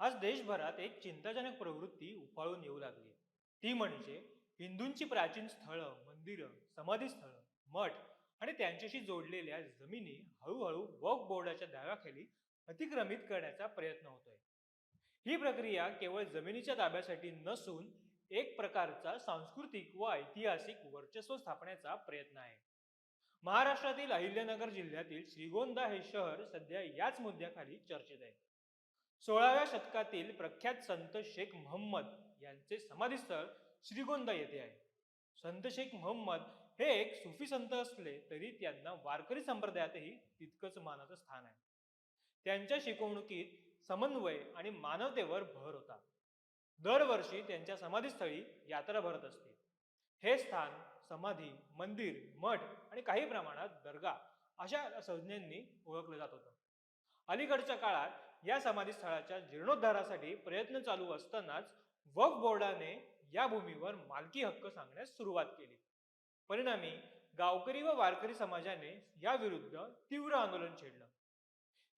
आज देशभरात एक चिंताजनक प्रवृत्ती उफाळून येऊ लागली. ती म्हणजे हिंदूंची प्राचीन स्थळं मंदिरं समाधीस्थळं मठ आणि त्यांच्याशी जोडलेल्या जमिनी हळूहळू वक्फ बोर्डाच्या दाव्याखाली अतिक्रमित करण्याचा प्रयत्न होतोय. ही प्रक्रिया केवळ जमिनीच्या ताब्यासाठी नसून एक प्रकारचा सांस्कृतिक व ऐतिहासिक वर्चस्व स्थापण्याचा प्रयत्न आहे. महाराष्ट्रातील अहिल्यानगर जिल्ह्यातील श्रीगोंदा हे शहर सध्या याच मुद्द्याखाली चर्चेत आहे. सोळाव्या शतकातील प्रख्यात संत शेख मोहम्मद यांचे समाधीस्थळ श्रीगोंदा येथे आहे. संत शेख मोहम्मद हे एक सुफी संत असले तरी त्यांना वारकरी संप्रदायातही तितकंच मानाचं स्थान आहे. त्यांच्या शिकवणुकीत समन्वय आणि मानवतेवर भर होता. दरवर्षी त्यांच्या समाधीस्थळी यात्रा भरत असते. हे स्थान समाधी मंदिर मठ आणि काही प्रमाणात दर्गा अशा संज्ञांनी ओळखलं जात होतं. अलीकडच्या काळात या समाधीस्थळाच्या जीर्णोद्धारासाठी प्रयत्न चालू असतानाच वक्फ बोर्डाने या भूमीवर मालकी हक्क सांगण्यास सुरुवात केली. परिणामी गावकरी व वारकरी समाजाने याविरुद्ध तीव्र आंदोलन छेडलं.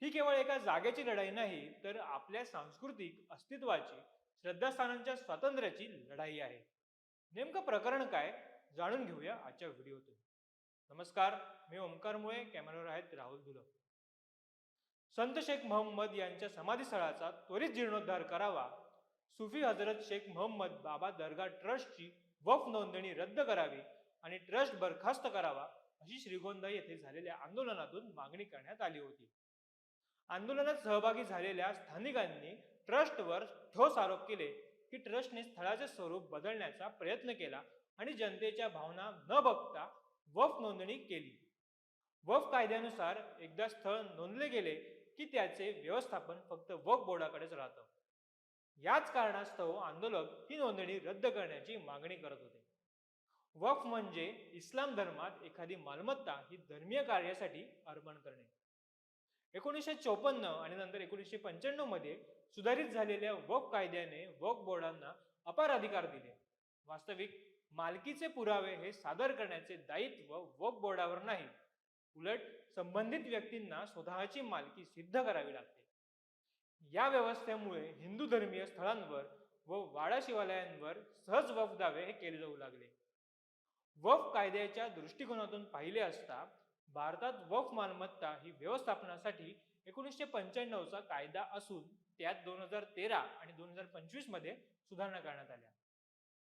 ही केवळ एका जागेची लढाई नाही तर आपल्या सांस्कृतिक अस्तित्वाची श्रद्धास्थानांच्या स्वातंत्र्याची लढाई आहे. नेमकं प्रकरण काय जाणून घेऊया आजच्या व्हिडिओतून. नमस्कार मी ओमकार मुळे कॅमेरावर आहेत राहुल धुलक संत शेख मोहम्मद यांच्या समाधीस्थळाचा त्वरित जीर्णोद्धार करावा. सुफी हजरत शेख मोहम्मद बाबा दर्गा ट्रस्टची वफ नोंदणी रद्द करावी आणि ट्रस्ट बरखास्त करावा अशी श्रीगोंदा येथे झालेल्या आंदोलनातून मागणी करण्यात आली होती. आंदोलनात सहभागी झालेल्या स्थानिकांनी ट्रस्टवर ठोस आरोप केले की ट्रस्टने स्थळाचे स्वरूप बदलण्याचा प्रयत्न केला आणि जनतेच्या भावना न बघता वफ नोंदणी केली. वफ कायद्यानुसार एकदा स्थळ नोंदले गेले की त्याचे व्यवस्थापन फक्त वक बोर्डाकडेच राहतं. याच कारणास्तव आंदोलक ही नोंदणी रद्द करण्याची मागणी करत होते. वक्फ म्हणजे इस्लाम धर्मात एखादी मालमत्ता ही धर्मीय कार्यासाठी अर्पण करणे. एकोणीसशे चौपन्न आणि नंतर एकोणीसशे पंच्याण्णवमध्ये सुधारित झालेल्या वक्फ कायद्याने वक्फ बोर्डांना अपार अधिकार दिले. वास्तविक मालकीचे पुरावे हे सादर करण्याचे दायित्व वक्फ बोर्डावर नाही. उलट संबंधित व्यक्तींना स्वतःची मालकी सिद्ध करावी लागते. या व्यवस्थेमुळे हिंदू धर्मीय स्थळांवर व वाडा शिवालयांवर सहज वफ दावे हे केले जाऊ लागले. वफ कायद्याच्या दृष्टिकोनातून पाहिले असता भारतात वफ मालमत्ता ही व्यवस्थापनासाठी एकोणीसशे पंच्याण्णवचा कायदा असून त्यात दोन हजार तेरा आणि दोन हजार पंचवीसमध्ये सुधारणा करण्यात आल्या.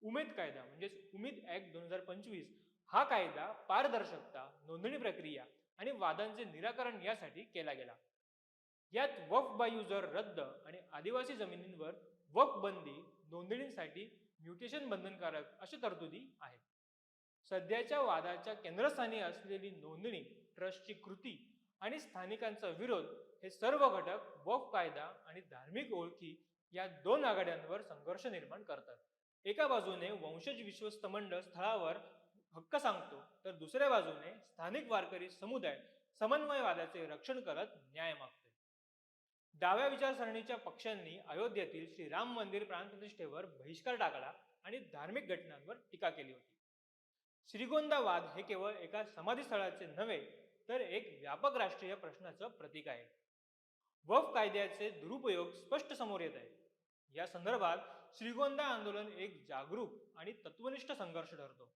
उमेद कायदा म्हणजेच उमेद ऍक्ट दोन हजार पंचवीस हा कायदा पारदर्शकता नोंदणी प्रक्रिया आणि वादांचे निराकरण यासाठी केला गेला. यात वफ बाय युजर रद्द आणि आदिवासी जमिनींवर वफ बंदी नोंदणीसाठी म्युटेशन बंधनकारक अशा तरतुदी आहेत सध्याच्या वादाच्या केंद्रस्थानी असलेली नोंदणी ट्रस्टची कृती आणि स्थानिकांचा विरोध हे सर्व घटक वफ कायदा आणि धार्मिक ओळखी या दोन आघाड्यांवर संघर्ष निर्माण करतात. एका बाजूने वंशज विश्वस्त मंडळ स्थळावर हक्क सांगतो तर दुसऱ्या बाजूने स्थानिक वारकरी समुदाय समन्वयवादाचे रक्षण करत न्याय मागतो डाव्या विचारसरणीच्या पक्षांनी अयोध्येतील श्री राम मंदिर प्राणप्रतिष्ठेवर बहिष्कार टाकला आणि धार्मिक घटनांवर टीका केली होती. श्रीगोंदावाद हे केवळ एका समाधीस्थळाचे नव्हे तर एक व्यापक राष्ट्रीय प्रश्नाचं प्रतीक आहे. वफ कायद्याचे दुरुपयोग स्पष्ट समोर येत आहे. या संदर्भात श्रीगोंदा आंदोलन एक जागरूक आणि तत्वनिष्ठ संघर्ष ठरतो.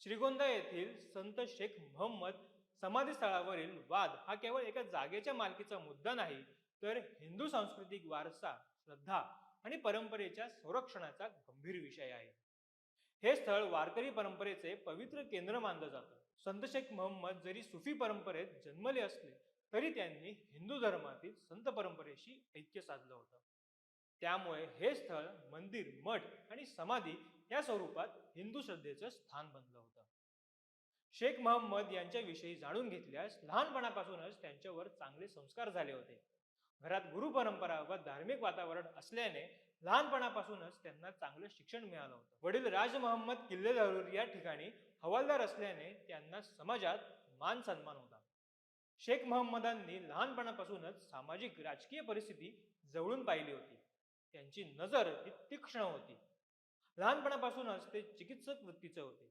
श्रीगोंदा येथील संत शेख मोहम्मद समाधीस्थळावरील वाद हा केवळ एका जागेच्या मालकीचा मुद्दा नाही तर हिंदू सांस्कृतिक वारसा श्रद्धा आणि परंपरेच्या संरक्षणाचा गंभीर विषय आहे. हे स्थळ वारकरी परंपरेचे पवित्र केंद्र मानलं जातं. संत शेख मोहम्मद जरी सुफी परंपरेत जन्मले असले तरी त्यांनी हिंदू धर्मातील संत परंपरेशी ऐक्य साधलं होतं. त्यामुळे हे स्थळ मंदिर मठ आणि समाधी या स्वरूपात हिंदू श्रद्धेचं स्थान बनलं होतं. शेख मोहम्मद यांच्याविषयी जाणून घेतल्यास लहानपणापासूनच त्यांच्यावर चांगले संस्कार झाले होते. घरात गुरु परंपरा व धार्मिक वातावरण असल्याने लहानपणापासूनच त्यांना चांगलं शिक्षण मिळालं होतं. वडील राज मोहम्मद किल्लेदारूर या ठिकाणी हवालदार असल्याने त्यांना समाजात मान सन्मान होता. शेख मोहम्मदांनी लहानपणापासूनच सामाजिक राजकीय परिस्थिती जवळून पाहिली होती. त्यांची नजर ही तीक्ष्ण होती. लहानपणापासूनच ते चिकित्सक वृत्तीचे होते.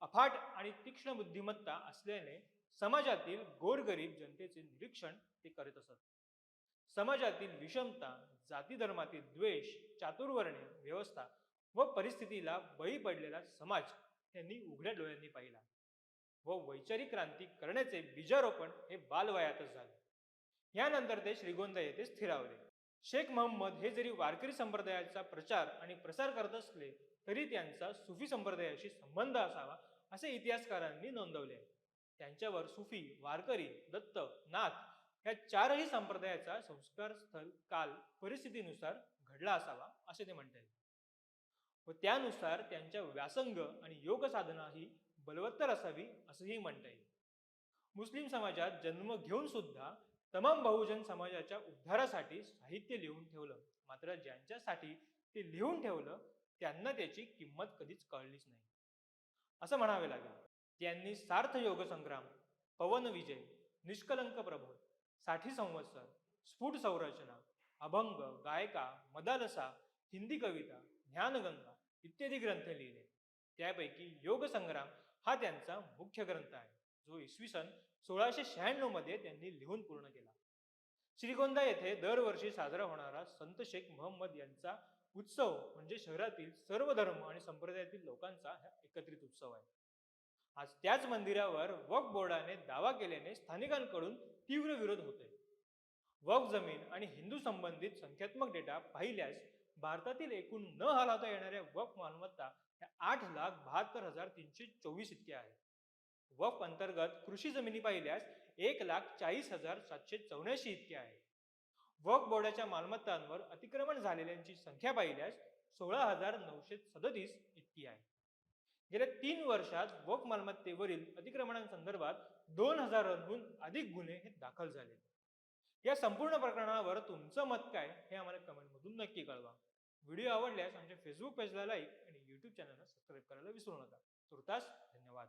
अफाट आणि तीक्ष्ण बुद्धिमत्ता असल्याने समाजातील गोरगरीब जनतेचे निरीक्षण ते करीत असत. समाजातील विषमता जाती धर्मातील द्वेष चातुर्वर्ण्य व्यवस्था व परिस्थितीला बळी पडलेला समाज त्यांनी उघड्या डोळ्यांनी पाहिला व वैचारिक क्रांती करण्याचे बीजारोपण हे बालवयातच झाले. यानंतर ते श्रीगोंदा येथे स्थिरावले. शेख महम्मद हे जरी वारकरी संप्रदायाचा प्रचार आणि प्रसार करत असले तरी त्यांचा सुफी संप्रदायाशी संबंध असावा असे इतिहासकारांनी नोंदवले आहे. त्यांच्यावर सुफी वारकरी दत्त नाथ या चारही संप्रदायाचा संस्कार स्थल काल परिस्थितीनुसार घडला असावा असे ते म्हणता येईल व त्यानुसार त्यांच्या व्यासंग आणि योग साधना ही बलवत्तर असावी असंही म्हणता येईल मुस्लिम समाजात जन्म घेऊन सुद्धा तमाम बहुजन समाजाच्या उद्धारासाठी साहित्य लिहून ठेवलं. मात्र ज्यांच्यासाठी ते लिहून ठेवलं त्यांना त्याची किंमत कधीच कळलीच नाही. असं म्हणावे लागेल त्यांनी सार्थ योगसंग्राम पवन विजय निष्कलंक प्रबोधसाठी संवत्सर स्फुट संरचना अभंग गायका मदालसा हिंदी कविता ज्ञानगंगा इत्यादी ग्रंथ लिहिले. त्यापैकी योगसंग्राम हा त्यांचा मुख्य ग्रंथ आहे. जो इसवी सन सोळाशे शहाण्णवमध्ये त्यांनी लिहून पूर्ण केला. श्रीगोंदा येथे दरवर्षी साजरा होणारा संत शेख मोहम्मद यांचा उत्सव म्हणजे शहरातील सर्व धर्म आणि संप्रदायातील लोकांचा एकत्रित उत्सव आहे. आज त्याच मंदिरावर वक्फ बोर्डाने दावा केल्याने स्थानिकांकडून तीव्र विरोध होतोय. वक्फ जमीन आणि हिंदू संबंधित संख्यात्मक डेटा पाहिल्यास भारतातील एकूण न हलवता येणाऱ्या वक्फ मालमत्ता ह्या आठ लाख बहात्तर हजार तीनशे चोवीस इतक्या आहेत. वफ अंतर्गत कृषी जमिनी पाहिल्यास एक लाख चाळीस हजार सातशे चौऱ्याऐंशी इतकी आहे. वफ बोर्डाच्या मालमत्तांवर अतिक्रमण झालेल्यांची संख्या पाहिल्यास सोळा हजार नऊशे सदतीस इतकी आहे. गेल्या तीन वर्षात वफ मालमत्तेवरील अतिक्रमणांसंदर्भात दोन हजारांहून अधिक गुन्हे हे दाखल झाले. या संपूर्ण प्रकरणावर तुमचं मत काय हे आम्हाला कमेंटमधून नक्की कळवा. व्हिडिओ आवडल्यास आमच्या फेसबुक पेजला लाईक आणि यूट्यूब चॅनलला सबस्क्राईब करायला विसरू नका. तुर्तास धन्यवाद.